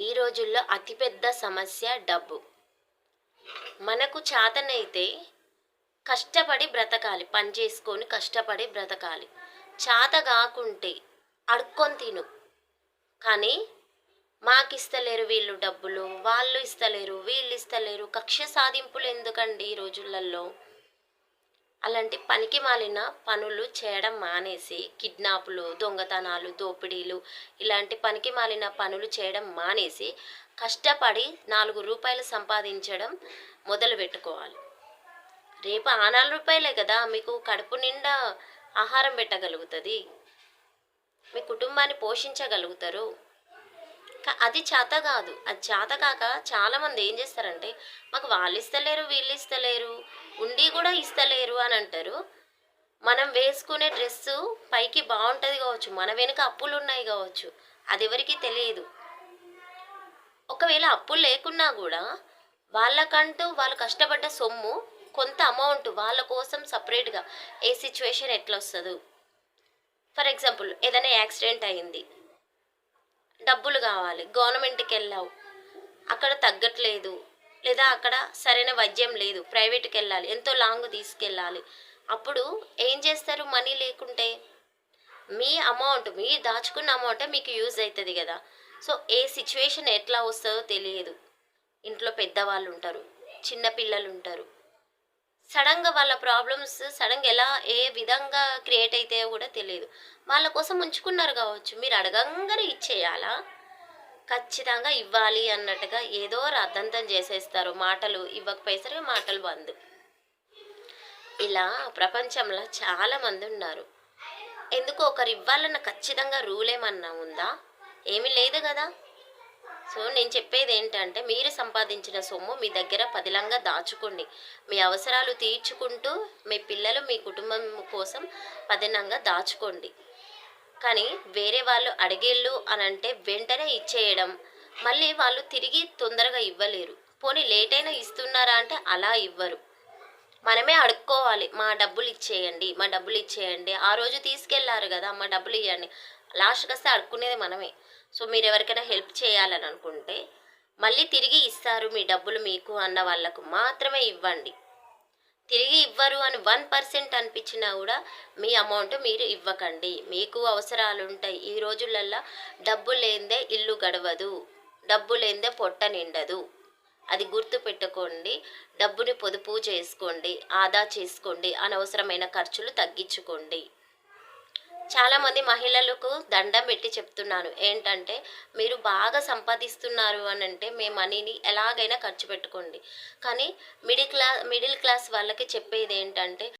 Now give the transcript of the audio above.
ఈ రోజుల్లో అతిపెద్ద సమస్య డబ్బు. మనకు చాతనైతే కష్టపడి బ్రతకాలి పని చేసుకొని కష్టపడి బ్రతకాలి. చాత కాకుంటే అడుక్కొని తిను. కానీ మాకు ఇస్తలేరు వీళ్ళు డబ్బులు వాళ్ళు ఇస్తలేరు వీళ్ళు ఇస్తలేరు. కక్ష సాధింపులు ఎందుకండి ఈ రోజులలో? అలాంటి పనికి మాలిన పనులు చేయడం మానేసి కిడ్నాపులు దొంగతనాలు దోపిడీలు ఇలాంటి పనికి మాలిన పనులు చేయడం మానేసి కష్టపడి నాలుగు రూపాయలు సంపాదించడం మొదలు పెట్టుకోవాలి రేపు ఆ నాలుగు రూపాయలే కదా మీకు కడుపు నిండా ఆహారం పెట్టగలుగుతుంది. మీ కుటుంబాన్ని పోషించగలుగుతారు. అది చేత కాదు. అది చేత కాక చాలామంది ఏం చేస్తారంటే మాకు వాళ్ళు ఇస్తలేరు వీళ్ళు ఇస్తలేరు ఉండి కూడా ఇస్తలేరు అని అంటారు. మనం వేసుకునే డ్రెస్సు పైకి బాగుంటుంది కావచ్చు మన వెనుక అప్పులు ఉన్నాయి కావచ్చు అది ఎవరికి తెలియదు. ఒకవేళ అప్పులు లేకున్నా కూడా వాళ్ళకంటూ వాళ్ళు కష్టపడ్డ సొమ్ము కొంత అమౌంట్ వాళ్ళ కోసం సపరేట్గా ఏ సిచ్యువేషన్ ఎట్లా వస్తుందో ఫర్ ఎగ్జాంపుల్ ఏదైనా యాక్సిడెంట్ అయింది. డబ్బులు కావాలి గవర్నమెంట్కి వెళ్ళావు. అక్కడ తగ్గట్లేదు. లేదా అక్కడ సరైన వైద్యం లేదు ప్రైవేట్కి వెళ్ళాలి ఎంతో లాంగ్ తీసుకెళ్ళాలి. అప్పుడు ఏం చేస్తారు మనీ లేకుంటే? మీ అమౌంట్ మీ దాచుకున్న అమౌంటే మీకు యూజ్ అవుతుంది కదా. సో ఏ సిచ్యువేషన్ ఎట్లా వస్తుందో తెలియదు. ఇంట్లో పెద్దవాళ్ళు ఉంటారు చిన్నపిల్లలు ఉంటారు సడన్గా వాళ్ళ ప్రాబ్లమ్స్ సడన్గా ఎలా ఏ విధంగా క్రియేట్ అవుతాయో కూడా తెలియదు. వాళ్ళ కోసం ఉంచుకున్నారు కావచ్చు. మీరు అడగంగానే ఇచ్చేయాలా? ఖచ్చితంగా ఇవ్వాలి అన్నట్టుగా ఏదో రద్దంతం చేసేస్తారు. మాటలు ఇవ్వకపోయేసరికి మాటలు బంద్. ఇలా ప్రపంచంలో చాలా మంది ఉన్నారు. ఎందుకు ఒకరు ఇవ్వాలన్న ఖచ్చితంగా రూల్ ఏమన్నా ఉందా? ఏమీ లేదు కదా. సో నేను చెప్పేది ఏంటంటే మీరు సంపాదించిన సొమ్ము మీ దగ్గర పదిలంగా దాచుకోండి. మీ అవసరాలు తీర్చుకుంటూ మీ పిల్లలు మీ కుటుంబం కోసం పదిలంగా దాచుకోండి. కానీ వేరే వాళ్ళు అడిగేళ్ళు అని అంటే వెంటనే ఇచ్చేయడం. మళ్ళీ వాళ్ళు తిరిగి తొందరగా ఇవ్వలేరు. పోనీ లేట్ అయినా ఇస్తున్నారా అంటే అలా ఇవ్వరు. మనమే అడుక్కోవాలి మా డబ్బులు ఇచ్చేయండి మా డబ్బులు ఇచ్చేయండి. ఆ రోజు తీసుకెళ్ళారు కదా మా డబ్బులు ఇవ్వండి లాస్ట్కి వస్తే అడుక్కునేది మనమే. సో మీరు ఎవరికైనా హెల్ప్ చేయాలని అనుకుంటే మళ్ళీ తిరిగి ఇస్తారు మీ డబ్బులు మీకు అన్న వాళ్ళకు మాత్రమే ఇవ్వండి. తిరిగి ఇవ్వరు అని వన్ పర్సెంట్ అనిపించినా కూడా మీ అమౌంట్ మీరు ఇవ్వకండి. మీకు అవసరాలు ఉంటాయి ఈ రోజులల్లో డబ్బు లేనిదే ఇల్లు గడవదు. డబ్బు లేనిదే పొట్ట నిండదు. అది గుర్తు పెట్టుకోండి డబ్బుని పొదుపు చేసుకోండి. ఆదా చేసుకోండి. అనవసరమైన ఖర్చులు తగ్గించుకోండి. చాలామంది మహిళలకు దండం పెట్టి చెప్తున్నాను. ఏంటంటే మీరు బాగా సంపాదిస్తున్నారు అని అంటే మీ మనీని ఎలాగైనా ఖర్చు పెట్టుకోండి. కానీ మిడిల్ క్లాస్ మిడిల్ క్లాస్ వాళ్ళకి చెప్పేది ఏంటంటే